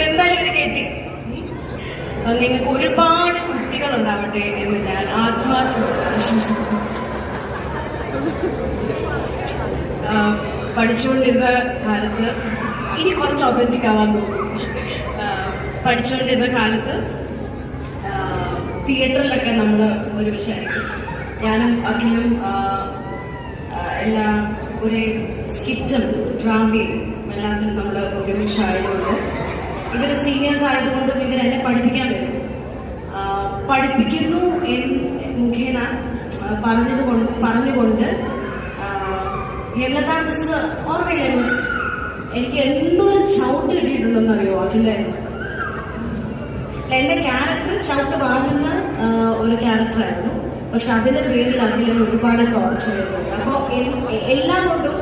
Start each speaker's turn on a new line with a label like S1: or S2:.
S1: എന്തായാലും ഇവർ നിങ്ങൾക്ക് ഒരുപാട് കുട്ടികൾ ഉണ്ടാവട്ടെ എന്ന് ഞാൻ ആത്മാർത്ഥമായി ആശംസിക്കുന്നു. പഠിച്ചുകൊണ്ടിരുന്ന കാലത്ത് ഇനി കുറച്ച് ഒതന്റിക് ആവാൻ തോന്നും. ആ, പഠിച്ചുകൊണ്ടിരുന്ന കാലത്ത് തിയേറ്ററിലൊക്കെ നമ്മൾ ഒരുമിച്ചായിരിക്കും. ഞാനും അഖിലും എല്ലാം ഒരേ സ്കിറ്റും ഡ്രാമയും എല്ലാത്തിനും നമ്മൾ ഒരുമിച്ചായതുകൊണ്ട് ഇവർ സീനിയേഴ്സ് ആയതുകൊണ്ടും ഇവർ എന്നെ പഠിപ്പിക്കാൻ വരും. പഠിപ്പിക്കുന്നു മുഖേന പറഞ്ഞത് കൊണ്ട് പറഞ്ഞുകൊണ്ട് എന്നതാ മിസ് ഓർമ്മയില്ലേ മിസ് എനിക്ക് എന്തൊരു ചവിട്ട് കിട്ടിയിട്ടുണ്ടെന്ന് അറിയോ അഖില എന്റെ ക്യാരക്ടർ ചവിട്ട് വാങ്ങുന്ന ഒരു ക്യാരക്ടറായിരുന്നു പക്ഷെ അതിന്റെ പേരിൽ അഖിലന് ഒരുപാട് ടോർച്ചർ വരുന്നുണ്ട്. അപ്പോൾ എല്ലാം കൊണ്ടും